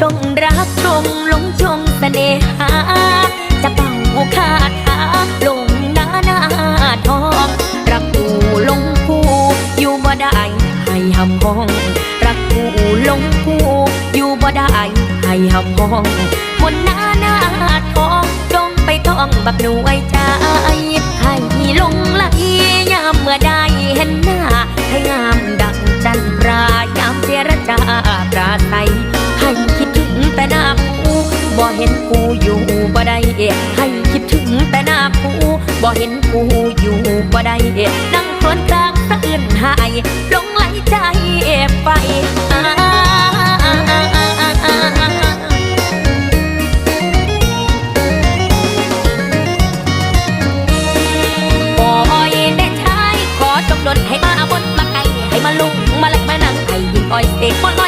ชงรักชมหลงชมเสน่หา จะเป่าคาถาลงหน้าหน้าทองรักกูลงกูอยู่บ่ได้ให้หำห้อง รักกูลงกูอยู่บ่ได้ให้หำห้องบนหน้าหน้าทองจงไปท่องบักหน่วยใจให้ลงไหลยามเมื่อได้เห็นหน้าให้งามดังจันทรายามเจรจาปราศัย ห็นกูอยู่บ่ได้ให้คิดถึงแต่หน้ากูบ่เห็นกูอยู่บ่ได้นั่งเพลนจากสะอื่นหายลงไหลใจไปปล่อยแต่ช้ขอจงดนให้มาบนมาไกลให้มาลุก